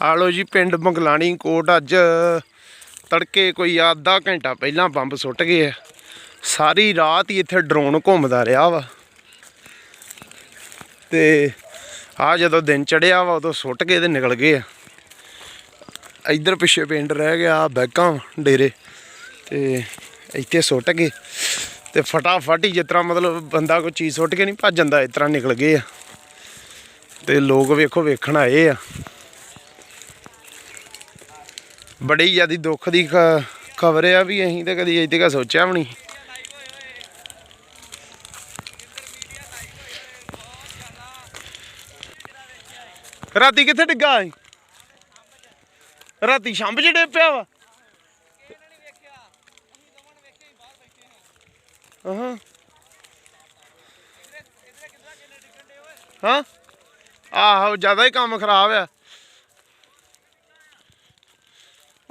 ਆ ਲੋ ਜੀ, ਪਿੰਡ ਮੰਗਲਾਣੀ ਕੋਟ ਅੱਜ ਤੜਕੇ ਕੋਈ ਆਧਾ ਘੰਟਾ ਪਹਿਲਾਂ ਬੰਬ ਸੁੱਟ ਗਏ ਆ। ਸਾਰੀ ਰਾਤ ਹੀ ਇੱਥੇ ਡਰੋਨ ਘੁੰਮਦਾ ਰਿਹਾ ਵਾ। ਤੇ ਆ ਜਦੋਂ ਦਿਨ ਚੜਿਆ ਵਾ, ਉਦੋਂ ਸੁੱਟ ਕੇ ਤੇ ਨਿਕਲ ਗਏ ਆ। ਇੱਧਰ ਪਿੱਛੇ ਪਿੰਡ ਰਹਿ ਗਿਆ ਬੈਕਾਂ ਡੇਰੇ। ਤੇ ਇੱਥੇ ਸੁੱਟ ਗਏ। ਤੇ ਫਟਾਫਟ ਹੀ ਜਿਸ ਤਰ੍ਹਾਂ ਮਤਲਬ ਬੰਦਾ ਕੋਈ ਚੀਜ਼ ਸੁੱਟ ਕੇ ਨਹੀਂ ਭੱਜ ਜਾਂਦਾ, ਇਸ ਤਰ੍ਹਾਂ ਨਿਕਲ ਗਏ ਆ। ਤੇ ਲੋਕ ਵੇਖੋ ਵੇਖਣ ਆਏ ਆ। ਬੜੀ ਜ਼ਿਆਦੀ ਦੁੱਖ ਦੀ ਖਬਰ ਆ ਵੀ ਅਸੀਂ ਤਾਂ ਕਦੀ ਇੱਥੇ ਕਾ ਸੋਚਿਆ ਵੀ ਨਹੀਂ। ਰਾਤੀ ਕਿੱਥੇ ਡਿੱਗਾ ਸੀ? ਰਾਤੀ ਸ਼ੰਭ ਚ ਡੇ ਪਿਆ ਵਾ? ਹਾਂ ਹਾਂ? ਆਹੋ, ਜ਼ਿਆਦਾ ਹੀ ਕੰਮ ਖਰਾਬ ਆ।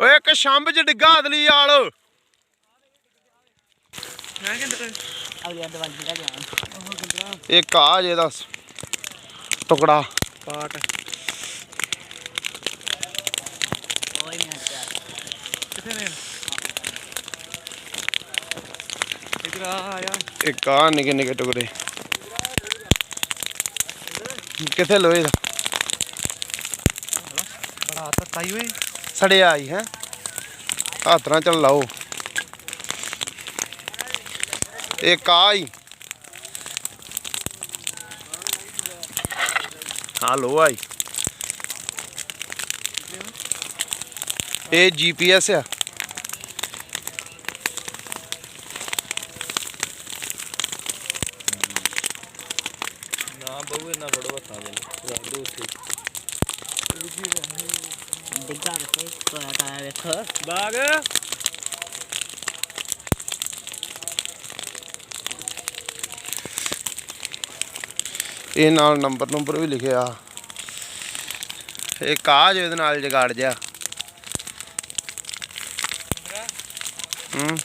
ਓਏ ਇੱਕ ਸ਼ੰਭ ਚ ਡਿੱਗਾ ਅਦਲੀ ਵਾਲ ਅਗਲੇ ਦਵਾਈ ਦਾ ਜਾਨ ਇੱਕ ਆ ਜੇ ਦਾ ਟੁਕੜਾ। ਪਾਟ। ਹਟਿਆ ਕਿੱਥੇ ਨੇ? ਇਧਰ ਆਇਆ ਨਿੱਕੇ ਨਿੱਕੇ ਟੁਕੜੇ। ਕਿੱਥੇ ਲੋਹੇ ਦਾ? ਬੜਾ ਤੱਤਾ ਹੀ ਓਏ ਸੜਿਆ ਆਈ ਹੈ। ਹੱਥ ਨਾਲ ਚੱਲ ਲਾਓ। ਇੱਕ ਆ ਹੀ। ਲੋ ਆਈ। ਇਹ ਜੀਪੀਐਸ ਆ। ਨਾ ਬਹੁ, ਇਹਨਾਂ ਫੜੋ ਹੱਥਾਂ ਦੇ। ਰੱਖ ਦੋ ਉੱਥੇ। ਡਿੱਗਾ ਕੇ ਕੋਇਆ ਕਾਇਆ ਵੇਖੋ। ਬਾਗ। ਇਹ ਨਾਲ ਨੰਬਰ ਨੰਬਰ ਵੀ ਲਿਖਿਆ। ਇਹ ਕਾਜ ਇਹਦੇ ਨਾਲ ਜਗਾੜ ਜਾ ਹੂੰ।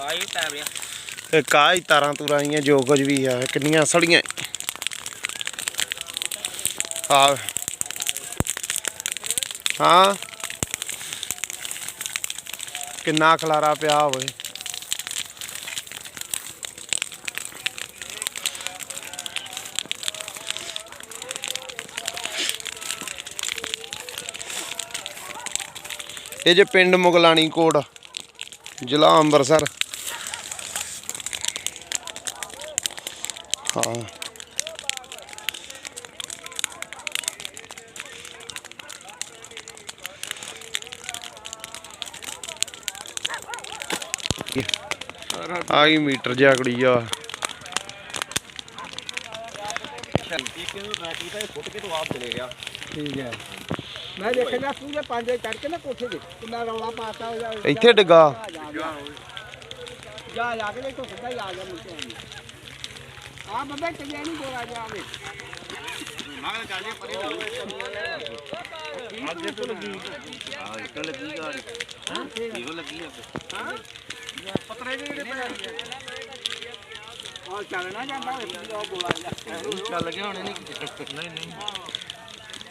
ਆਈ ਇਹ ਕਾਜ ਤਾਰਾਂ ਤੁਰਾਂ ਆਈਆਂ ਜੋ ਕੁਝ ਵੀ ਆ ਕਿੰਨੀਆਂ ਸੜੀਆਂ। ਆ ਹਾਂ। ਕਿੰਨਾ ਖਲਾਰਾ ਪਿਆ ਹੋਵੇ। ਇਹ ਜੇ ਪਿੰਡ ਮੁਗਲਾਣੀ ਕੋਟ ਜ਼ਿਲ੍ਹਾ ਅੰਮ੍ਰਿਤਸਰ। ਹਾਂ। ਆ ਗਈ ਮੀਟਰ ਜਿਹਾ ਕੁੜੀ ਆ। ਠੀਕ ਹੈ। ਮੈਂ ਦੇਖਿਆ ਪੂਰੇ ਪੰਜ ਵਜੇ ਚੜ ਕੇ ਨਾ ਕੋਠੇ ਤੇ ਕਿੰਨਾ ਰੌਲਾ ਪਾਤਾ ਉਹਦਾ। ਇੱਥੇ ਡਿੱਗਾ। ਜਾ ਜਾ ਕੇ ਦੇਖੋ ਸਿੱਧਾ ਹੀ ਆ ਗਿਆ ਮੁੰਡੇ ਆ ਬੰਦਾ ਚੱਲਿਆ ਨਹੀਂ ਬੋਲਾ ਜਾਵੇ ਆ ਚੱਲਣਾ ਜਾਂਦਾ ਉਹ ਬੋਲਾ ਜਾ ਚੱਲ ਗਿਆ ਹੁਣ ਨਹੀਂ ਨਹੀਂ ਨਹੀਂ।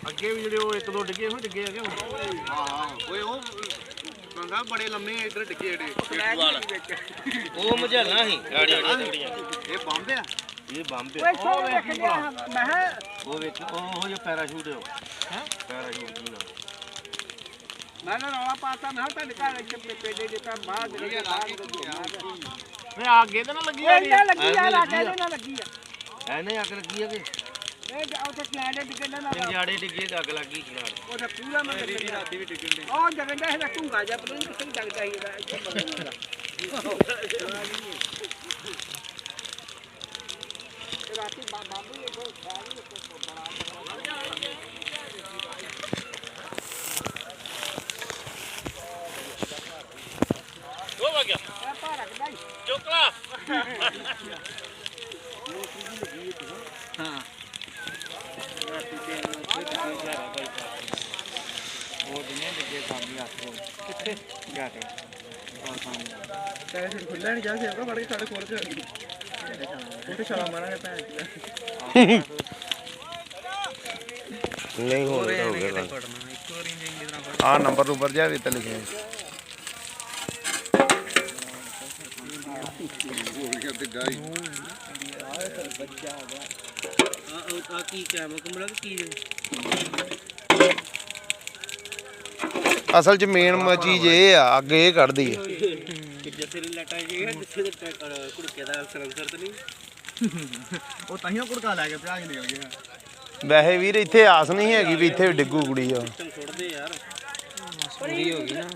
ਅੱਗੇ ਵੀ ਜਿਹੜੇ ਉਹ ਇੱਕ ਦੋ ਡਿੱਗੇ ਉਹ ਡਿੱਗੇ ਹੈਗੇ ਹੁਣ। ਓਏ ਉਹ ਮੰਗਾ ਬੜੇ ਲੰਮੇ ਇੱਧਰ ਡਿੱਗੇ ਉਹ ਮਝਾਲਾ ਸੀ। ਗਾੜੀਆਂ ਗਾੜੀਆਂ ਇਹ ਬੰਬ ਆ। ਇਹ ਬੰਬ ਸੋਹਣੇ ਦੇਖ ਲਿਆ ਮੈਂ ਉਹ ਵੇਖ ਉਹ ਉਹ ਜੋ ਪੈਰਾਸ਼ੂਟ ਹੈ ਹੈ? ਪੈਰਾਸ਼ੂਟ ਜੀ ਮੈਂ ਨਾ ਰੌਲਾ ਪਾਤਾ ਮੈਂ ਕਿਹਾ ਤੁਹਾਡੇ ਘਰ ਇੱਥੇ ਪੇਡੇ ਦੇ ਤਾਂ ਬਾਹਰ ਦੇ ਬਾਹਰ ਵੇ ਅੱਗੇ ਤੇ ਨਾ ਲੱਗੀ ਇਹ ਨਾ ਲੱਗੀ ਆ ਕੇ ਨਾ ਲੱਗੀ ਆ। ਐਨੇ ਅੱਗ ਲੱਗੀ ਹੈ ਕਿ? ਇਹ ਉੱਥੇ ਕਿਆੜੇ ਡਿੱਗਣ ਨਾ ਜੰਜਾੜੇ ਡਿੱਗੇ ਤੇ ਅੱਗ ਲੱਗੀ ਖਿਲਾੜ ਉਹਦਾ ਪੂਰਾ ਮੈਂ ਮੇਰੀ ਰਾਤੀ ਵੀ ਡਿੱਗਣ ਦੇ ਉਹ ਜਗੰਦਾ ਇਹਦਾ ਢੂੰਗਾ ਜਿਹਾ ਪਤਾ ਨਹੀਂ ਕਿੱਥੇ ਡਗਦਾ ਸੀ ਇਹਦਾ ਇੱਥੇ ਬਦਲਣ ਦਾ ਇਹ ਰਾਤੀ ਬਾ- ਬਾਬੂ ਇਹ ਬਹੁਤ ਸਾਰੀ ਬੜਾ ਹੀ ਚੁੱਕ ਲਾ। ਉਹ ਦਿਨੇ ਲੱਗੇ ਸਾਹਮਣੇ ਆਖੋ। ਕਿੱਥੇ? ਜਾ ਕੇ। ਪੈਸੇ ਖੁੱਲਾ ਨਹੀਂ ਜਾ ਸਕਦਾ ਫੜ ਕੇ ਸਾਡੇ ਕੋਲ ਚ। ਉਹਦੇ ਛਾਲਾ ਮਾਰਾਂਗੇ ਭੈਣ ਨਹੀਂ ਹੁਣ ਤਾਂ ਹੋ ਗਿਆ ਆਹ ਨੰਬਰ ਨੰਬਰ ਜਿਹਾ ਵੀ ਤੇ ਲਿਖਿਆ। ਹੈ। ਆ ਕੀ ਕੈਮ ਕੁਮਲਾ ਕੀ ਅਸਲ 'ਚ ਮੇਨ ਚੀਜ਼ ਇਹ ਆ ਅੱਗੇ ਇਹ ਕੱਢਦੀ ਹੈ ਜਿੱਥੇ ਲਟਾ ਜੀ ਜਿੱਥੇ ਦੇ ਕੁੜਕੇ ਦਾ ਸਰੰਸਰ ਤੇ ਨਹੀਂ ਉਹ ਤਾਂ ਹੀ ਕੁੜਕਾ ਲੈ ਕੇ ਭਜਾ ਕੇ ਨਿਕਲ ਗਿਆ ਵੈਸੇ ਵੀਰ ਇੱਥੇ ਆਸ ਨਹੀਂ ਹੈਗੀ ਵੀ ਇੱਥੇ ਡਿੱਗੂ ਕੁੜੀ ਆ ਤੁਮ ਛੋੜਦੇ ਯਾਰ ਪੂਰੀ ਹੋ ਗਈ ਨਾ।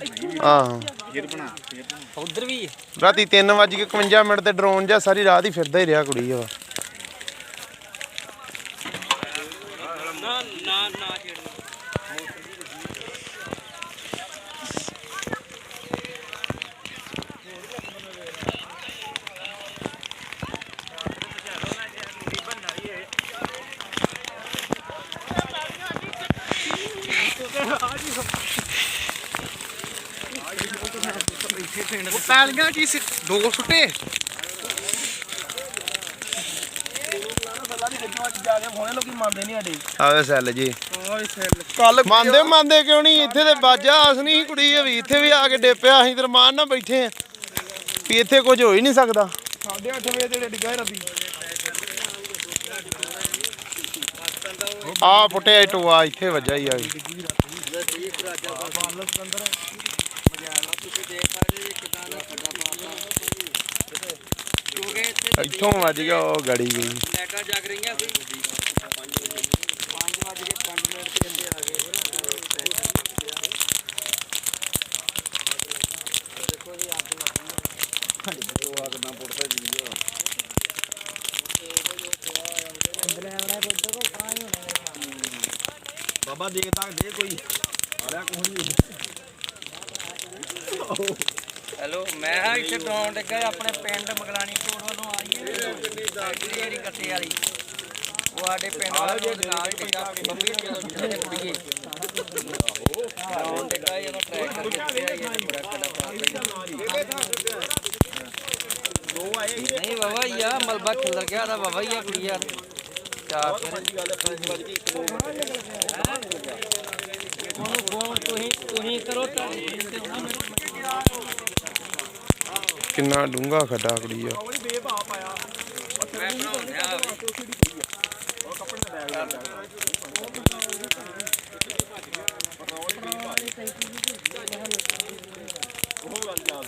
ਆਹ। ਫਿਰ ਬਣਾ ਫਿਰ ਉਧਰ ਵੀ ਰਾਤੀ 3:51 ਮਿੰਟ ਤੇ ਡਰੋਨ ਜਾਂ ਸਾਰੀ ਰਾਤ ਹੀ ਫਿਰਦਾ ਹੀ ਰਿਹਾ ਕੁੜੀ ਆ ਨਾ ਨਾ ਨਾ ਛੇੜਨਾ ਪੈਲੀਆਂ ਕੀ ਦੋ ਸੁੱਟੇ। ਆਵੇ ਸੈੱਲ ਜੀ। ਕੱਲ ਮੰਨਦੇ ਮੰਨਦੇ ਕਿਉਂ ਨਹੀਂ? ਇੱਥੇ ਤੇ ਬਾਜਾ ਆਸ ਨਹੀਂ ਕੁੜੀ ਵੀ। ਇੱਥੇ ਵੀ ਆ ਕੇ ਡੇਪਿਆ ਅਸੀਂ ਤੇ ਰਮਾਨ ਨਾਲ ਬੈਠੇ ਆ। ਵੀ ਇੱਥੇ ਕੁਝ ਹੋ ਹੀ ਨਹੀਂ ਸਕਦਾ। 8:30 ਵਜੇ ਤੇ ਡਿੱਗਾ ਰਾਤੀ। ਆ ਫੁੱਟਿਆ ਟੋਆ ਇੱਥੇ ਵੱਜਾ ਹੀ ਆ। ਗਈ ਇੱਥੋਂ ਵੱਜ ਗਿਆ ਉਹ ਗੜੀ ਗਈ। ਲਾਈਟਾਂ ਜਗ ਰਹੀਆਂ ਸੀ। 5 ਵਜੇ 5 ਮਿੰਟ ਤੇ ਅੰਦਰ ਆ ਗਏ ਬਾਬਾ ਦੇਖ ਤੱਕ ਦੇ ਕੋਈ। ਆਲਿਆ ਕੁਝ ਨਹੀਂ ਹੈਲੋ ਮੈਂ ਹਾਂ ਇੱਥੇ ਡਰਾਉਣ ਲੱਗਾ ਆਪਣੇ ਪਿੰਡ ਮਗਲਾਣੀ ਕੋਟ ਵੱਲੋਂ ਆਈਏ ਜਿਹੜੀ ਕੱਟੇ ਵਾਲੀ ਉਹ ਸਾਡੇ ਪਿੰਡ ਵਾਲੇ ਦੇ ਨਾਲ ਬੰਬੀ ਜਦੋਂ ਜਿੱਥੇ ਕੁੜੀਏ। ਡਰਾਉਣ ਲੱਗਾ ਜਦੋਂ ਟਰੈਕ ਕਰਕੇ ਤੇ ਬੜਾ ਕੜਾ ਨਹੀਂ ਬਾਬਾ ਯਾ ਮਲਬਾ ਖਿਲਰ ਗਿਆ ਦਾ ਬਾਬਾ ਯਾ ਕੁੜੀ ਯਾਰ ਚਾਰ ਉਹਨੂੰ ਫੋਨ ਤੁਸੀਂ ਤੁਸੀਂ ਕਰੋ ਤਾਂ ਕਿੰਨਾ ਡੂੰਗਾ ਖੱਡਾ ਕੁੜੀ ਆ। ਮੈਂ ਬਣਾਉਂਦਾ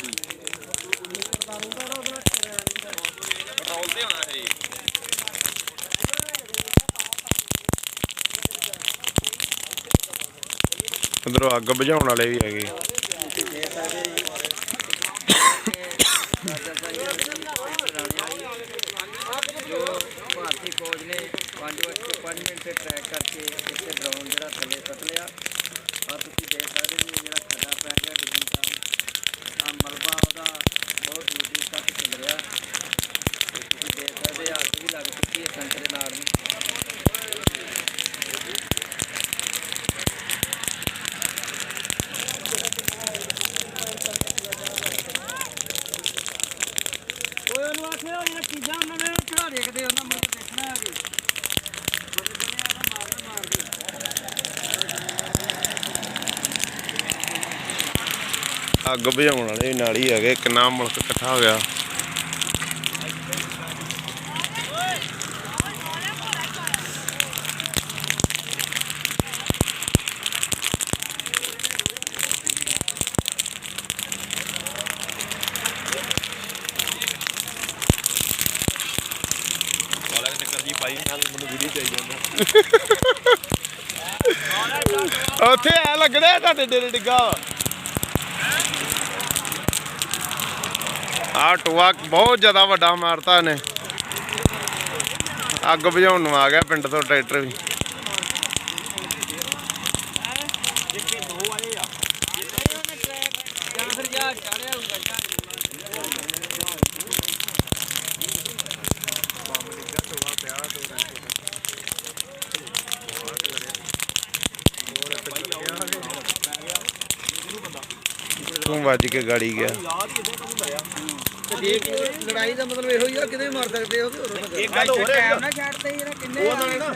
ਉਧਰੋਂ ਅੱਗ ਬੁਝਾਉਣ ਵਾਲੇ ਵੀ ਹੈਗੇ। ਭਾਰਤੀ ਫੌਜ ਨੇ 5 ਵਜੇ 5 ਮਿੰਟ ਤੇ ਟਰੈਕ ਕਰਕੇ ਇੱਥੇ ਡਰੋਨ ਜਿਹੜਾ ਥੱਲੇ ਕੱਟ ਲਿਆ ਆ ਤੁਸੀਂ ਦੇਖ ਸਕਦੇ ਜੀ ਜਿਹੜਾ ਖੱਡਾ ਪੈ ਗਿਆ ਡਿੱਗਣ ਕਾਰਨ ਆ ਮਲਬਾ ਉਹਦਾ ਬਹੁਤ ਦੂਰ ਤੱਕ ਚੱਲ ਰਿਹਾ। ਤੁਸੀਂ ਦੇਖ ਸਕਦੇ ਆ ਅੱਗ ਵੀ ਲੱਗ ਚੁੱਕੀ ਹੈ ਕਣਕ ਦੇ ਨਾਲ ਨੂੰ ਓਏ ਉਹਨੂੰ ਆਖਿਆ ਇਹ ਚੀਜ਼ਾਂ ਉਹਨਾਂ ਨੇ ਚੜਾ ਦੇਖਦੇ ਉਹਨਾਂ ਮੈਨੂੰ ਦੇਖਣਾ ਹੈ ਕਿ ਅੱਗ ਬੁਝਾਉਣ ਵਾਲੇ ਨਾਲ ਹੀ ਹੈਗੇ ਕਿੰਨਾ ਮੁਲਕ ਇਕੱਠਾ ਹੋ ਗਿਆ। ਆਲਿਆ ਤੇ ਕਰਜੀ ਪਾਈ ਉੱਥੇ ਐ ਲੱਗਣਾ ਤੁਹਾਡੇ ਡੇਰੇ ਡਿੱਗਾ ਆ ਟੋਆ ਬਹੁਤ ਜ਼ਿਆਦਾ ਵੱਡਾ ਮਾਰਤਾ ਨੇ ਅੱਗ ਬੁਝਾਉਣ ਨੂੰ ਆ ਗਿਆ ਪਿੰਡ ਤੋਂ ਟਰੈਕਟਰ ਵੀ। ਤੂੰ ਵੱਜ ਕੇ ਗਾੜੀ ਗਿਆ। ਲੜਾਈ ਦਾ ਮਤਲਬ ਇਹੋ ਹੀ ਆ ਕਿਤੇ ਵੀ ਮਾਰ ਸਕਦੇ ਹੋ ਇੱਕ ਗੱਲ ਹੋਰ ਹੈ। ਨਾ ਛੱਡਦੇ ਜਿਹੜਾ ਕਿੰਨੇ ਨੇ ਨਾ।